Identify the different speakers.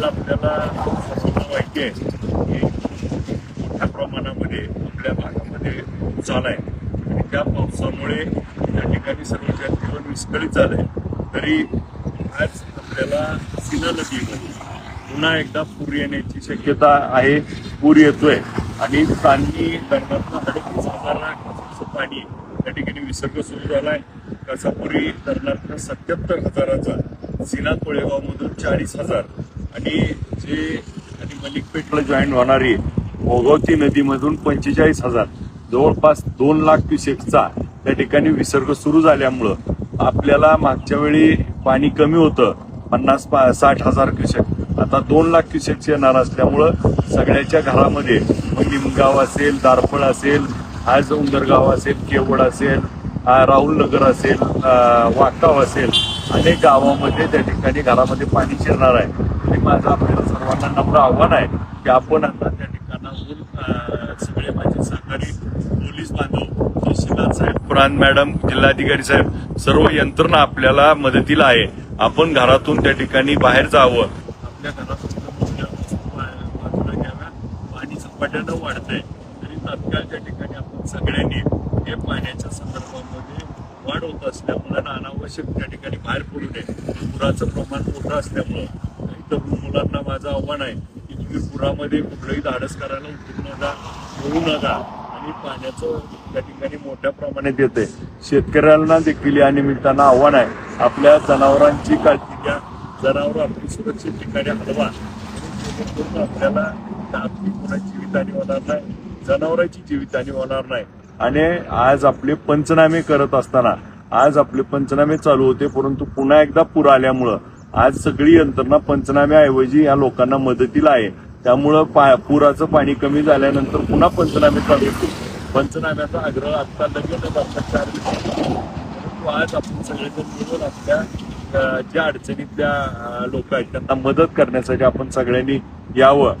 Speaker 1: आज आपल्याला सर्वांना माहिती आहे की मोठ्या प्रमाणामध्ये आपल्या भागामध्ये झाला आहे. आणि त्या पावसामुळे त्या ठिकाणी सर्व जनजीवन विस्कळीत झालं आहे तरी आज आपल्याला सीना नदीमध्ये पुन्हा एकदा पूर येण्याची शक्यता आहे पूर येतोय. आणि पाणी धरणातनं अडतीस हजाराचं पाणी त्या ठिकाणी विसर्ग सुरू झाला आहे कसापुरी धरणातनं सत्याहत्तर हजाराचा सीना कोळेगावमधून चाळीस हजार आणि जे आणि मलिकपेठला जॉईन होणारी भोगावती नदीमधून पंचेचाळीस हजार जवळपास दोन लाख क्युसेकचा त्या ठिकाणी विसर्ग सुरू झाल्यामुळं आपल्याला मागच्या वेळी पाणी कमी होतं पन्नास पा- साठ हजार क्युसेक. आता दोन लाख क्युसेक्स येणार असल्यामुळं सगळ्याच्या घरामध्ये मग निमगाव असेल दारफळ असेल आज उंदरगाव असेल केवड असेल राहुल नगर असेल आ, वाकाव असेल अनेक गावामध्ये त्या ठिकाणी घरामध्ये पाणी शिरणार आहे. आणि माझं आपल्याला सर्वांना नम्र आव्हान आहे की आपण आता त्या ठिकाणाहून सगळे माझे सहकारी पोलीस बांधव तहसीलदार साहेब पुराण मॅडम जिल्हाधिकारी साहेब सर्व यंत्रणा आपल्याला मदतीला आहे. आपण घरातून त्या ठिकाणी बाहेर जावं. आपल्या घरातून बाजूला घ्याव्या. पाणी झपाट्यानं वाढतंय. तरी तात्काळ त्या ठिकाणी आपण सगळ्यांनी हे पाण्याच्या संदर्भामध्ये वाढ होत असल्यामुळे अनावश्यक त्या ठिकाणी बाहेर पडू नये. पुराचं प्रमाण मोठं असल्यामुळं. तरुण मुलांना माझं आव्हान आहे की तुम्ही पुरामध्ये कुठलंही धाडस करायला उतरू नका होऊ नका. आणि पाण्याचं त्या ठिकाणी मोठ्या प्रमाणात येते शेतकऱ्यांना देखील या निमित्तानं आव्हान आहे. आपल्या जनावरांची काळजी घ्या. जनावर आपली सुरक्षित ठिकाणी हलवा. जेणेकरून आपल्याला आपली कोणाची जीवितहानी होणार नाही जनावरांची जीवितहानी होणार नाही. आणि आज आपले पंचनामे करत असताना आज आपले पंचनामे चालू होते परंतु पुन्हा एकदा पूर आल्यामुळं आज सगळी यंत्रणा पंचनाम्याऐवजी या लोकांना मदतीला आहे. त्यामुळं पा पुराचं पाणी कमी झाल्यानंतर पुन्हा पंचनामे चालू होतील पंचनाम्याचा आग्रह आता लगेच आता परंतु आज आपण सगळेजण मिळून आपल्या ज्या अडचणीतल्या लोक आहेत त्यांना मदत करण्यासाठी आपण सगळ्यांनी यावं.